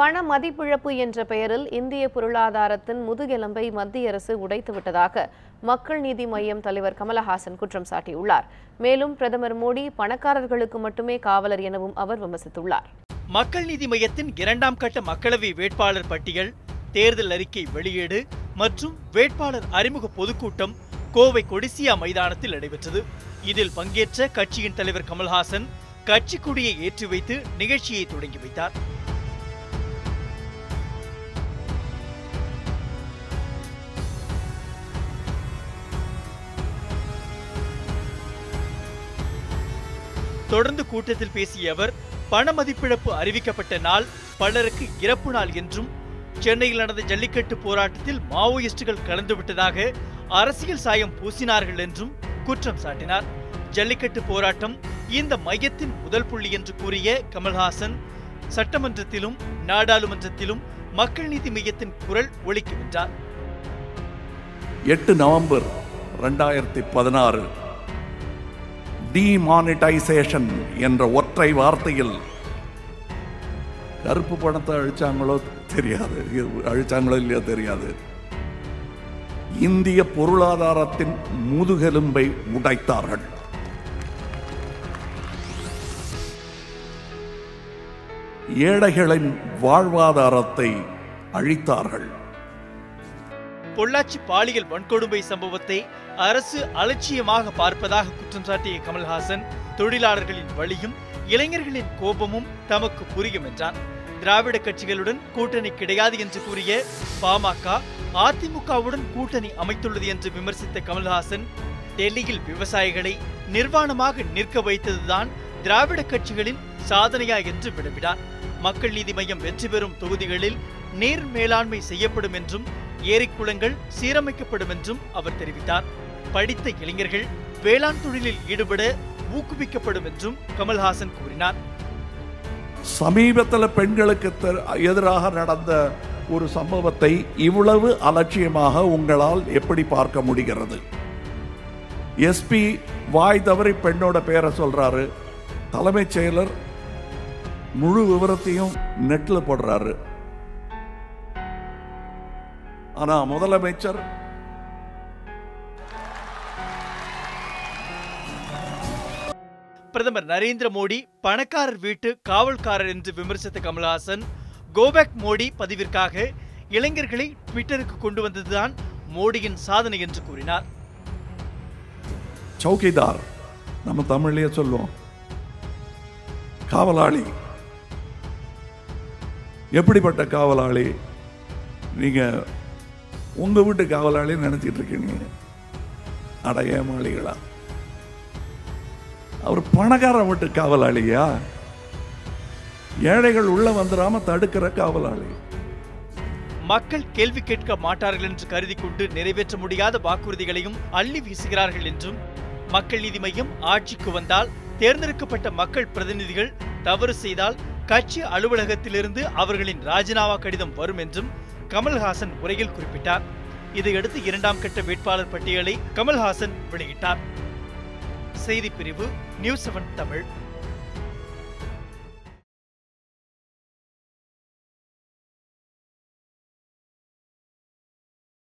பண மதிப்பிழப்பு என்ற பெயரில் இந்திய பொருளாதாரத்தின் முதுகெலும்பை மத்திய அரசு உடைத்து விட்டதாக மக்கள் நீதி மய்யம் தலைவர் கமலஹாசன் குற்றம் சாட்டியுள்ளார். மேலும் பிரதமர் மோடி பணக்காரர்களுக்கு மட்டுமே காவலர் எனவும் அவர் விமர்சித்துள்ளார். மக்கள் நீதி மையத்தின் இரண்டாம் கட்ட மக்களவை வேட்பாளர் பட்டியல் தேர்தல் அறிக்கை வெளியீடு மற்றும் வேட்பாளர் அறிமுக பொதுக்கூட்டம் கோவை கொடிசியா மைதானத்தில் நடைபெற்றது. இதில் பங்கேற்ற கட்சியின் தலைவர் கமல்ஹாசன் கட்சி கொடியை ஏற்றி வைத்து நிகழ்ச்சியை தொடங்கி வைத்தார். தொடர்ந்து கூட்டத்தில் பேசிய அவர் பண மதிப்பிழப்பு அறிவிக்கப்பட்ட நாள் பலருக்கு இறப்பு நாள் என்றும் சென்னையில் நடந்த ஜல்லிக்கட்டு போராட்டத்தில் மாவோயிஸ்டுகள் கலந்துவிட்டதாக அரசியல் சாயம் பூசினார்கள் என்றும் குற்றம் சாட்டினார். ஜல்லிக்கட்டு போராட்டம் இந்த மையத்தின் முதல் புள்ளி என்று கூறிய கமல்ஹாசன் சட்டமன்றத்திலும் நாடாளுமன்றத்திலும் மக்கள் நீதி மையத்தின் குரல் ஒலிக்கும் என்றார் எட்டு நவம்பர் ரெண்டாயிரத்தி பதினாறு டிமானிட்டைசேஷன் என்ற ஒற்றை வார்த்தையில் கருப்பு பணத்தை அழிச்சாங்களோ தெரியாது. அழிச்சாங்களோ இல்லையோ தெரியாது. இந்திய பொருளாதாரத்தின் முதுகெலும்பை உடைத்தார்கள். ஏழைகளின் வாழ்வாதாரத்தை அழித்தார்கள். பொள்ளாச்சி பாலியல் வன்கொடுமை சம்பவத்தை அரசு அலட்சியமாக பார்ப்பதாக குற்றம் சாட்டிய கமல்ஹாசன் தொழிலாளர்களின் வழியும் இளைஞர்களின் கோபமும் தமக்கு புரியும் என்றார் திராவிட கட்சிகளுடன் கூட்டணி கிடையாது என்று கூறிய பாமக அதிமுகவுடன் கூட்டணி அமைத்துள்ளது என்று விமர்சித்த கமல்ஹாசன் டெல்லியில் விவசாயிகளை நிர்வாணமாக நிற்க வைத்ததுதான் திராவிட கட்சிகளின் சாதனையா என்று வினவினார். மக்கள் நீதி மையம் வெற்றி பெறும் தொகுதிகளில் நீர் மேலாண்மை செய்யப்படும் என்றும் ஏரிக்குளங்கள் சீரமைக்கப்படும் என்றும் அவர் தெரிவித்தார். படித்த இளைஞர்கள் வேளாண் தொழிலில் ஈடுபட ஊக்குவிக்கப்படும் என்றும் கமல்ஹாசன் கூறினார். சமீபத்தில் பெண்களுக்கு தெ- எதிராக நடந்த ஒரு சம்பவத்தை இவ்வளவு அலட்சியமாக உங்களால் எப்படி பார்க்க முடிகிறது? எஸ்பி வாய் தவறி பெண்ணோட பேரை சொல்றாரு. தலைமைச் செயலர் முழு விவரத்தையும் நெட்டில் போடுறாரு. ஆனா முதலமைச்சர் பிரதமர் நரேந்திர மோடி பணக்காரர் வீட்டு காவல்காரர் என்று விமர்சித்த கமல்ஹாசன் கோபேக் மோடி பதிவிற்காக இளைஞர்களை ட்விட்டருக்கு கொண்டு வந்ததுதான் மோடியின் சாதனை என்று கூறினார். சௌகிதார் நம்ம தமிழ்லயே சொல்லுவோம். காவலாளி. எப்படிப்பட்ட காவலாளி? நீங்க உங்க வீட்டு காவலாளி நினச்சிட்டு இருக்கீங்க அட ஏமாளிகளா அவர் பணக்கார வீட்டு காவலாளியா? ஏழைகள் உள்ள வந்துடாம தடுக்கிற காவலாளி. மக்கள் கேள்வி கேட்க மாட்டார்கள் என்று கருதி கொண்டு நிறைவேற்ற முடியாத வாக்குறுதிகளையும் அள்ளி வீசுகிறார்கள் என்றும் மக்கள் நீதி மையம் ஆட்சிக்கு வந்தால் தேர்ந்தெடுக்கப்பட்ட மக்கள் பிரதிநிதிகள் தவறு செய்தால் கட்சி அலுவலகத்திலிருந்து அவர்களின் ராஜினாமா கடிதம் வரும் என்றும் கமல்ஹாசன் உரையில் குறிப்பிட்டார். இதையடுத்து இரண்டாம் கட்ட வேட்பாளர் பட்டியலை கமல்ஹாசன் வெளியிட்டார். செய்தி பிரிவு நியூஸ் செவன் தமிழ்.